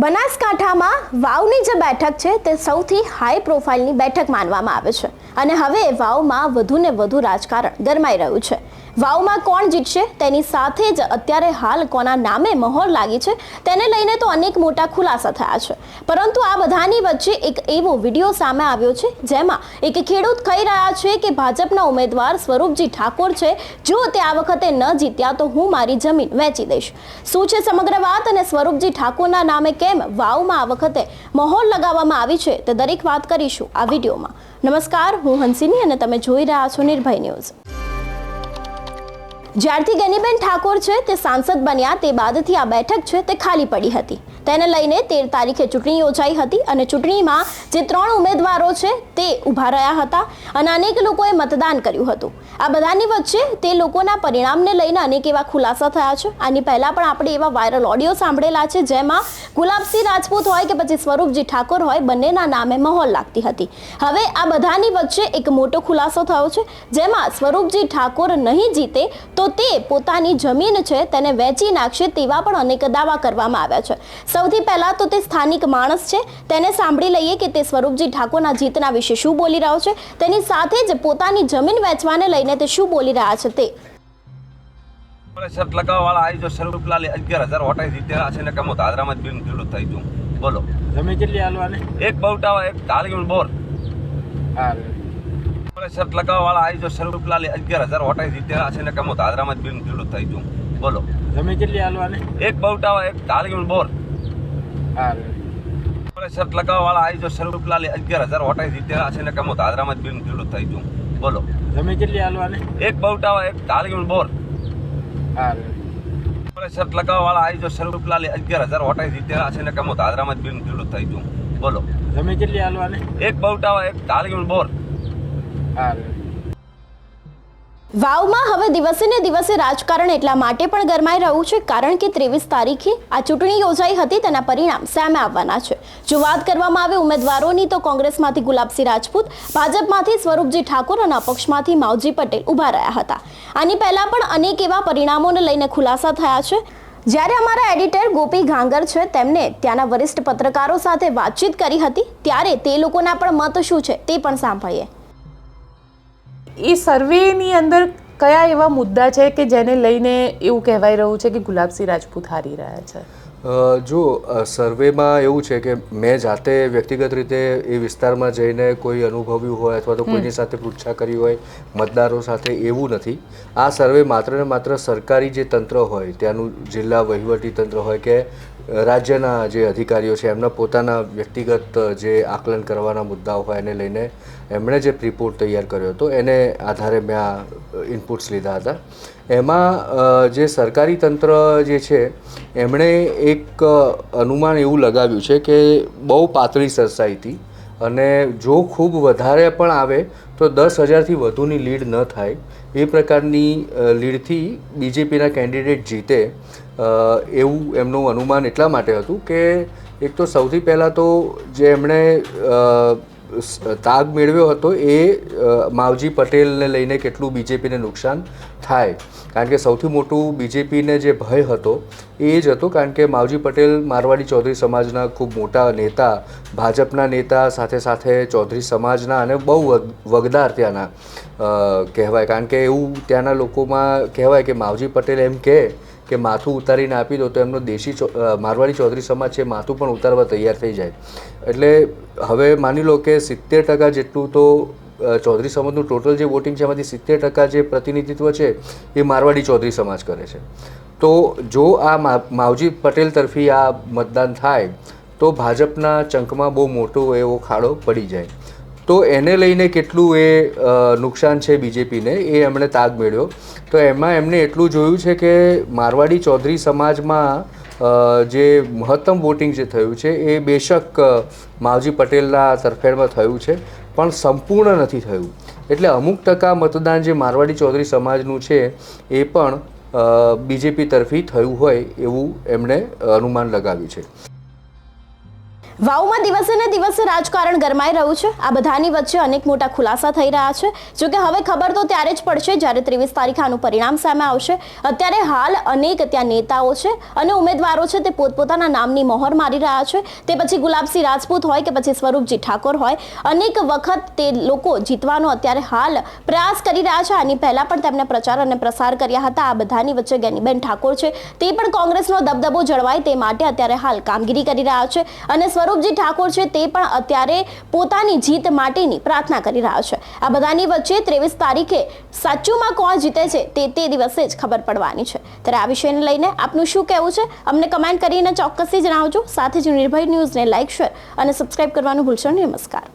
બનાસકાંઠામાં વાવની જે બેઠક છે તે સૌથી હાઈ પ્રોફાઇલની બેઠક માનવામાં આવે છે. અને હવે વાવમાં વધુને વધુ રાજકારણ ગરમાઈ રહ્યું છે. વાવમાં કોણ જીતશે તેની સાથે જ અત્યારે હાલ કોના નામે મહોર લાગી છે તેને લઈને તો અનેક મોટા ખુલાસા થયા છે. પરંતુ આ બધાની વચ્ચે એક એવો વીડિયો સામે આવ્યો છે જેમાં એક ખેડૂત કહી રહ્યા છે કે ભાજપના ઉમેદવાર સ્વરૂપજી ઠાકોર છે, જો તે આ વખતે ન જીત્યા તો હું મારી જમીન વેચી દઈશ. શું છે સમગ્ર વાત અને સ્વરૂપજી ઠાકોરના નામે કેમ વાવમાં આ વખતે મહોર લગાવવામાં આવી છે તે દરેક વાત કરીશું આ વિડીયોમાં. નમસ્કાર, હું હંસિની અને તમે જોઈ રહ્યા છો નિર્ભય ન્યૂઝ. જ્યારથી ગેનીબેન ઠાકોર છે તે સાંસદ બન્યા તે બાદથી આ બેઠક છે તે ખાલી પડી હતી. તેને લઈને તેર તારીખે ચૂંટણી યોજાઈ હતી અને ચૂંટણીમાં જે ત્રણ ઉમેદવારો છે તે ઊભા રહ્યા હતા અને અનેક લોકોએ મતદાન કર્યું હતું. આ બધાની વચ્ચે તે લોકોના પરિણામને લઈને અનેક એવા ખુલાસા થયા છે. આની પહેલાં પણ આપણે એવા વાયરલ ઓડિયો સાંભળેલા છે જેમાં ગુલાબસિંહ રાજપૂત હોય કે પછી સ્વરૂપજી ઠાકોર હોય બંનેના નામે માહોલ લાગતી હતી. હવે આ બધાની વચ્ચે એક મોટો ખુલાસો થયો છે જેમાં સ્વરૂપજી ઠાકોર નહીં જીતે તો તે પોતાની જમીન છે તેને વેચી નાખશે તેવા પણ અનેક દાવા કરવામાં આવ્યા છે. સૌથી પહેલા તો તે સ્થાનિક માણસ છે. તેને સાંભળી લઈએ કે તે સ્વરૂપજી ઠાકોરના જીતના વિશે શું બોલી રહ્યો છે. તેની સાથે જ પોતાની જમીન વેચવાને લઈને તે શું બોલી રહ્યા છે તે? શર્ટ લગાવવા આવી જો અગિયાર હજાર વોટાઈ જીતેલા છે ને કમો દાદરામાં જ બિન ખેડૂત થઈ બોલો. જમીન કેટલી હાલવાની? એક બવટાવા એક ઢાળીયું બોર. હારું. આપણે શર્ટ લગાવવા આવી જો સ્વરૂપ લાલી અગિયાર હજાર વટાઈ જીતેલા છે ને કમો દાદરામાં જ બિન ખેડૂત થઈ જવું બોલો. તમે કેટલી હાલવાની? એક બવટાવા એક ઢાળીયું બોર. આપણે શર્ટ લગાવવા આવી જો સ્વરૂપ લાલી અગિયાર હજાર વટાઈ જીતેલા છે ને કમો દાદરામાં જ બિન ખેડૂત થઈ જવું બોલો. તમે કેટલી હાલવાની? એક બવટાવા એક ઢાળીયું બોર. આપણે શર્ટ લગાવવા આવી જો સ્વરૂપ લાલી અગિયાર હજાર વટાઈ જીતેલા છે ને કમો દાદરામાં જ બિન ખેડૂત થઈ જવું બોલો. તમે કેટલી હાલવાની? એક બવટાવા એક ઢાળીયું બોર. વાવમાં હવે દિવસે ને દિવસે રાજકારણ એટલા માટે પણ ગરમાઈ રહ્યું છે, કારણ કે ત્રેવીસ તારીખે આ ચૂંટણી યોજાઈ હતી, તેના પરિણામ સામે આવવાના છે. જો વાત કરવામાં આવે ઉમેદવારોની, તો કોંગ્રેસમાંથી ગુલાબસિંહ રાજપૂત, ભાજપમાંથી સ્વરૂપજી ઠાકોર અને અપક્ષમાંથી માવજી પટેલ ઊભા રહ્યા હતા. આની પહેલાં પણ અનેક એવા પરિણામોને લઈને ખુલાસા થયા છે. જ્યારે અમારા એડિટર ગોપી ઘાંગર છે, તેમને ત્યાંના વરિષ્ઠ પત્રકારો સાથે વાતચીત કરી હતી, ત્યારે તે લોકોના પણ મત શું છે, તે પણ સાંભળીએ. એ સર્વેની અંદર કયા એવા મુદ્દા છે કે જેને લઈને એવું કહેવાઈ રહ્યું છે કે ગુલાબસિંહ રાજપૂત હારી રહ્યા છે? જો સર્વેમાં એવું છે કે મેં જાતે વ્યક્તિગત રીતે એ વિસ્તારમાં જઈને કોઈ અનુભવ્યું હોય અથવા તો કોઈની સાથે પૃચ્છા કરી હોય મતદારો સાથે એવું નથી. આ સર્વે માત્ર ને માત્ર સરકારી જે તંત્ર હોય ત્યાંનું જિલ્લા વહીવટી તંત્ર હોય કે રાજ્યના જે અધિકારીઓ છે એમના પોતાના વ્યક્તિગત જે આકલન કરવાના મુદ્દાઓ હોય એને લઈને એમણે જે રિપોર્ટ તૈયાર કર્યો હતો, એને આધારે મેં આ ઇનપુટ્સ લીધા હતા. એમાં જે સરકારી તંત્ર જે છે, એમણે એક અનુમાન એવું લગાવ્યું છે કે બહુ પાતળી સરસાઈ હતી અને જો ખૂબ વધારે પણ આવે, તો દસ હજારથી વધુની લીડ ન થાય. એ પ્રકારની લીડથી બીજેપીના કેન્ડિડેટ જીતે એવું એમનું અનુમાન એટલા માટે હતું કે એક તો સૌથી પહેલાં તો જે એમણે તાગ મેળવ્યો હતો એ માવજી પટેલને લઈને કેટલું બીજેપીને નુકસાન થાય. કારણ કે સૌથી મોટું બીજેપીને જે ભય હતો એ જ હતો, કારણ કે માવજી પટેલ મારવાડી ચૌધરી સમાજના ખૂબ મોટા નેતા, ભાજપના નેતા, સાથે સાથે ચૌધરી સમાજના અને બહુ વગ- વગદાર ત્યાંના કહેવાય. કારણ કે એવું ત્યાંના લોકોમાં કહેવાય કે માવજી પટેલ એમ કહે કે માથું ઉતારીને આપી દો તો એમનો દેશી મારવાડી ચૌધરી સમાજ છે માથું પણ ઉતારવા તૈયાર થઈ જાય. એટલે હવે માની લો કે સિત્તેર ટકા જેટલું તો ચૌધરી સમાજનું ટોટલ જે વોટિંગ છે, એમાંથી સિત્તેર ટકા જે પ્રતિનિધિત્વ છે, એ મારવાડી ચૌધરી સમાજ કરે છે. તો જો આ માવજી પટેલ તરફી આ મતદાન થાય, તો ભાજપના ચંકમાં બહુ મોટો એવો ખાડો પડી જાય. તો એને લઈને કેટલું એ નુકસાન છે બીજેપીને, એ એમણે તાગ મેળ્યો તો એમાં એમણે એટલું જોયું છે કે મારવાડી ચૌધરી સમાજમાં જે મહત્તમ વોટિંગ જે થયું છે, એ બેશક માવજી પટેલના તરફેણમાં થયું છે, પણ સંપૂર્ણ નથી થયું. એટલે અમુક ટકા મતદાન જે મારવાડી ચૌધરી સમાજનું છે, એ પણ બીજેપી તરફી થયું હોય એવું એમણે અનુમાન લગાવ્યું છે. વાવમાં દિવસે ને દિવસે રાજકારણ ગરમાઈ રહ્યું છે. આ બધાની વચ્ચે અનેક મોટા ખુલાસા થઈ રહ્યા છે. જો કે હવે ખબર તો ત્યારે જ પડશે જ્યારે ત્રેવીસ તારીખે આનું પરિણામ સામે આવશે. અત્યારે હાલ અનેક ત્યાં નેતાઓ છે અને ઉમેદવારો છે તે પોતપોતાના નામની મોહર મારી રહ્યા છે. તે પછી ગુલાબસિંહ રાજપૂત હોય કે પછી સ્વરૂપજી ઠાકોર હોય, અનેક વખત તે લોકો જીતવાનો અત્યારે હાલ પ્રયાસ કરી રહ્યા છે. આની પહેલાં પણ તેમણે પ્રચાર અને પ્રસાર કર્યા હતા. આ બધાની વચ્ચે ગેનીબેન ઠાકોર છે. તે પણ કોંગ્રેસનો દબદબો જળવાય તે માટે અત્યારે હાલ કામગીરી કરી રહ્યા છે અને સ્વરૂપજી ઠાકોર છે તે પણ અત્યારે પોતાની જીત માટેની પ્રાર્થના કરી રહ્યા છે. આ બધાની વચ્ચે ત્રેવીસ તારીખે સાચુમાં કોણ જીતે છે તે તે દિવસે જ ખબર પડવાની છે. ત્યારે આ વિષયને લઈને આપનું શું કહેવું છે? અમને કમેન્ટ કરીને ચોક્કસથી જણાવજો. સાથે જ નિર્ભય ન્યૂઝને લાઇક શેર અને સબસ્ક્રાઇબ કરવાનું ભૂલશો નહીં. નમસ્કાર.